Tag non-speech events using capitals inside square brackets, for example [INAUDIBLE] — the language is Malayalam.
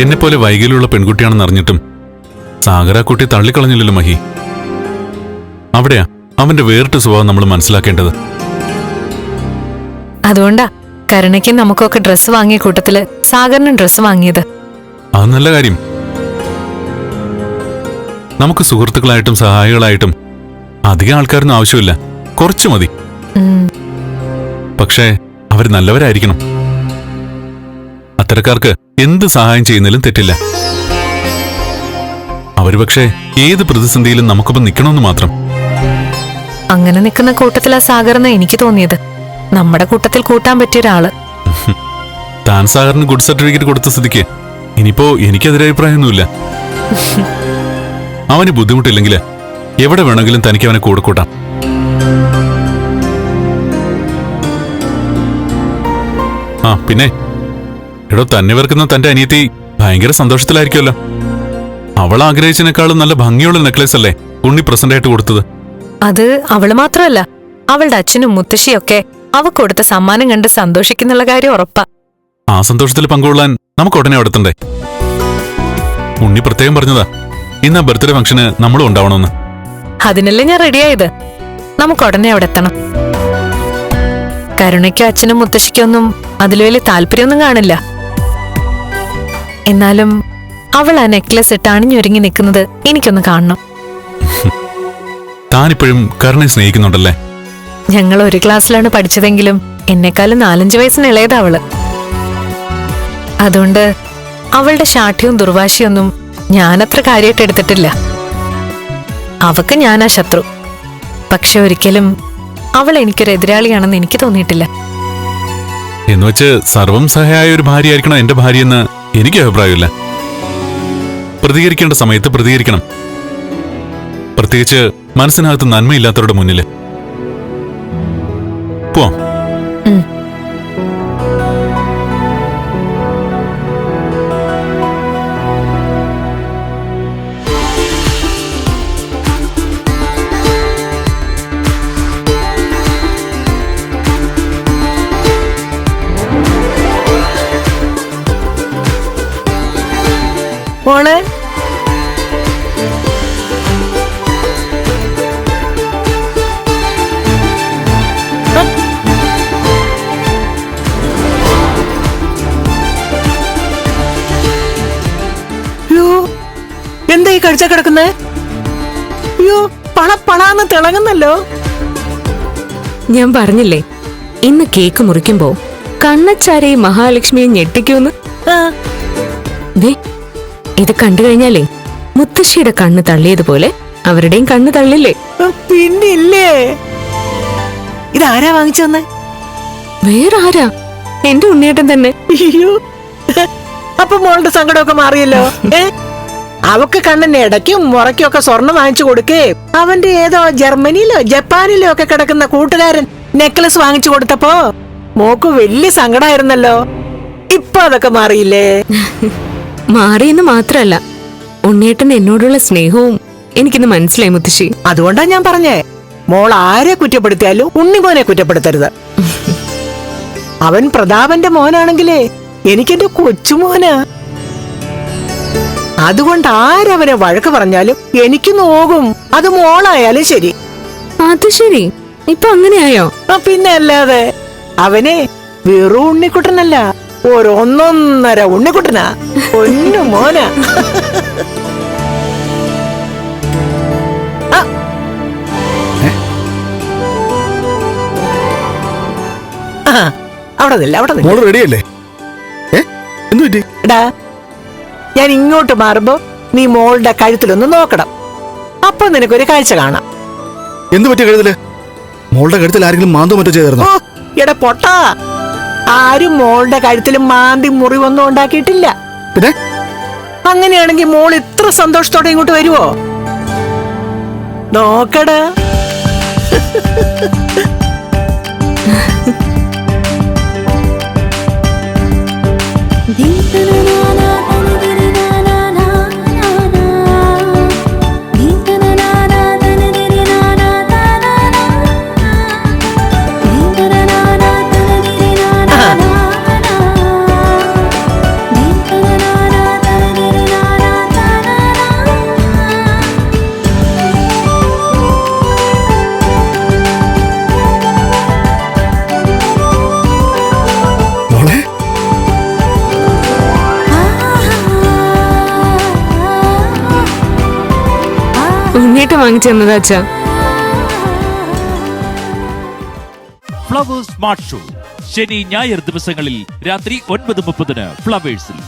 എന്നെപ്പോലെ വൈകല്യമുള്ള പെൺകുട്ടിയാണെന്ന് അറിഞ്ഞിട്ടും സാഗര കുട്ടി തള്ളിക്കളഞ്ഞില്ലല്ലോ മഹി. അവിടെയാ അവന്റെ വേറിട്ട സ്വഭാവം നമ്മൾ മനസ്സിലാക്കേണ്ടത്. അതുകൊണ്ടാ കരുണയ്ക്കും നമുക്കൊക്കെ ഡ്രസ്സ് വാങ്ങിയ കൂട്ടത്തിൽ സാഗറിനും ഡ്രസ്സ് വാങ്ങിയത്. അത് നല്ല കാര്യം. നമുക്ക് സുഹൃത്തുക്കളായിട്ടും സഹായികളായിട്ടും അധികം ആൾക്കാരൊന്നും ആവശ്യമില്ല. കുറച്ചു മതി. പക്ഷേ അവർ നല്ലവരായിരിക്കണം. അത്തരക്കാർക്ക് എന്ത് സഹായം ചെയ്യുന്നതിലും തെറ്റില്ല. അവർ പക്ഷേ ഏത് പ്രതിസന്ധിയിലും നമുക്കൊപ്പം നിൽക്കണമെന്ന് മാത്രം. അങ്ങനെ നിൽക്കുന്ന കൂട്ടത്തിലാ സാഗറെന്ന് എനിക്ക് തോന്നിയത്. നമ്മുടെ കൂട്ടത്തിൽ കൂട്ടാൻ പറ്റിയ ഒരാൾ. താൻ സാഗറിന് ഗുഡ് സർട്ടിഫിക്കറ്റ് കൊടുത്ത സ്ഥിതിക്ക് ഇനിയിപ്പോ എനിക്കെതിരെ അഭിപ്രായമൊന്നുമില്ല. അവന് ബുദ്ധിമുട്ടില്ലെങ്കിൽ എവിടെ വേണമെങ്കിലും തനിക്ക് അവനെ കൂടെ കൂട്ടാം. ആ പിന്നെ? എടോ തന്നെ വെറുക്കുന്ന തന്റെ അനിയത്തി ഭയങ്കര സന്തോഷത്തിലായിരിക്കുമല്ലോ. അവൾ ആഗ്രഹിച്ചതിനേക്കാളും നല്ല ഭംഗിയുള്ള നെക്ലേസ് അല്ലേ ഉണ്ണി പ്രസന്റ് ആയിട്ട് കൊടുത്തത്. അത് അവൾ മാത്രമല്ല അവളുടെ അച്ഛനും മുത്തശ്ശിയൊക്കെ അവ കൊടുത്ത സമ്മാനം കണ്ട് സന്തോഷിക്കുന്നുള്ള കാര്യം ഉറപ്പാ. ആ സന്തോഷത്തിൽ പങ്കുകൊള്ളാൻ നമുക്ക് ഉടനെ അവിടെത്തണ്ടേ ഉണ്ണി പ്രത്യേകം പറഞ്ഞതാ ഇന്ന് ബർത്ത്ഡേ ഫംഗ്ഷന് നമ്മളും ഉണ്ടാവണമെന്ന്. അതിനല്ലേ ഞാൻ റെഡിയായത് നമുക്ക് ഉടനെ അവിടെ എത്തണം. കരുണയ്ക്കും അച്ഛനും മുത്തശ്ശിക്കൊന്നും അതിൽ വലിയ താല്പര്യമൊന്നും കാണില്ല. എന്നാലും അവൾ ആ നെക്ലസ് ഇട്ട് അണിഞ്ഞൊരുങ്ങി നിൽക്കുന്നത് എനിക്കൊന്ന് കാണണം. താനിപ്പോഴും കരുണയെ സ്നേഹിക്കുന്നുണ്ടല്ലേ? ഞങ്ങൾ ഒരു ക്ലാസ്സിലാണ് പഠിച്ചതെങ്കിലും എന്നെക്കാളും നാലഞ്ച് വയസ്സിന് ഇളയതാ അവൾ. അതുകൊണ്ട് അവളുടെ ശാഠ്യവും ദുർവാശിയൊന്നും ഞാനത്ര കാര്യമായിട്ട് എടുത്തിട്ടില്ല. അവക്ക് ഞാനാ ശത്രു. പക്ഷെ ഒരിക്കലും അവൾ എനിക്കൊരു എതിരാളിയാണെന്ന് എനിക്ക് തോന്നിയിട്ടില്ല. എന്നുവെച്ച് സർവം സഹായ ഒരു ഭാര്യയായിരിക്കണം എന്റെ ഭാര്യയെന്ന് എനിക്ക് അഭിപ്രായമില്ല. പ്രതികരിക്കേണ്ട സമയത്ത് പ്രതികരിക്കണം. പ്രത്യേകിച്ച് മനസ്സിനകത്ത് നന്മയില്ലാത്തവരുടെ മുന്നിൽ പോവാം. മോളെ? അയ്യോ എന്താ ഈ കഴിച്ച കിടക്കുന്നേ? അയ്യോ പണ പണാന്ന് തിളങ്ങുന്നല്ലോ. ഞാൻ പറഞ്ഞില്ലേ ഇന്ന് കേക്ക് മുറിക്കുമ്പോ കണ്ണച്ചാരെയും മഹാലക്ഷ്മിയെ ഞെട്ടിക്കൂന്ന് ദേ ഇത് കണ്ടു കഴിഞ്ഞാലേ മുത്തശ്ശിയുടെ കണ്ണ് തള്ളിയതുപോലെ അവരുടെയും കണ്ണ് തള്ളില്ലേ? പിന്നില്ലേ? ഇതാരാ വാങ്ങിച്ചു തന്നെ? വേറെ ആരാ എന്റെ ഉണ്ണിയേട്ടൻ തന്നെ. അയ്യോ. അപ്പൊ മോളുടെ സങ്കടമൊക്കെ മാറിയല്ലോ? ഏ? അവക്ക് കണ്ണിന് ഇടയ്ക്കും മുറയ്ക്കും ഒക്കെ സ്വർണം വാങ്ങിച്ചു കൊടുക്കേ. അവന്റെ ഏതോ ജർമ്മനിയിലോ ജപ്പാനിലോ ഒക്കെ കിടക്കുന്ന കൂട്ടുകാരൻ നെക്ലസ് വാങ്ങിച്ചു കൊടുത്തപ്പോ മോക്ക് വലിയ സങ്കടമായിരുന്നല്ലോ ഇപ്പൊ അതൊക്കെ മാറിയില്ലേ? [LAUGHS] മാറിയെന്ന് മാത്രല്ല ഉണ്ണിയേട്ടൻ എന്നോടുള്ള സ്നേഹവും എനിക്കിന്ന് മനസ്സിലായി മുത്തശ്ശി. അതുകൊണ്ടാ ഞാൻ പറഞ്ഞേ മോൾ ആരെ കുറ്റപ്പെടുത്തിയാലും ഉണ്ണിമോനെ കുറ്റപ്പെടുത്തരുത്. അവൻ പ്രതാപന്റെ മോനാണെങ്കിലേ എനിക്കെന്റെ കൊച്ചുമോനാ. അതുകൊണ്ട് ആരവനെ വഴക്ക് പറഞ്ഞാലും എനിക്ക് നോകും അത് മോളായാലും ശരി. അത് ശരി. ഇപ്പൊ അങ്ങനെയായോ? പിന്നെ അല്ലാതെ അവനെ വെറും ഉണ്ണിക്കുട്ടനല്ല ഒരൊന്നൊന്നര ഉണ്ണിക്കുട്ടനാ. ഒന്നു മോന. ആ. ആ, അവിടെ നില്ല അവിടെ മോൾ റെഡിയല്ലേ? എന്തു പറ്റി? എടാ ഞാൻ ഇങ്ങോട്ട് മാറുമ്പോ നീ മോളുടെ കഴുത്തിലൊന്ന് നോക്കണം. അപ്പൊ നിനക്കൊരു കാഴ്ച കാണാം. എന്തു പറ്റിയ കഴുത്തിൽ? മോളുടെ കഴുത്തിൽ ആരെങ്കിലും മാന്തോ മറ്റോ ചെയ്തിരുന്നോ എടാ പൊട്ടാ. ആരും മോളുടെ കഴുത്തിൽ മാന്തി മുറിവൊന്നും ഉണ്ടാക്കിയിട്ടില്ല. പിന്നെ? അങ്ങനെയാണെങ്കിൽ മോൾ ഇത്ര സന്തോഷത്തോടെ ഇങ്ങോട്ട് വരുവോ? നോക്കടാ. വാങ്ങിച്ചു തന്നത് അച്ഛാ ഫ്ലവേഴ്സ് ശനി ഞായർ ദിവസങ്ങളിൽ രാത്രി ഒൻപത് മുപ്പതിന് ഫ്ലവേഴ്സിൽ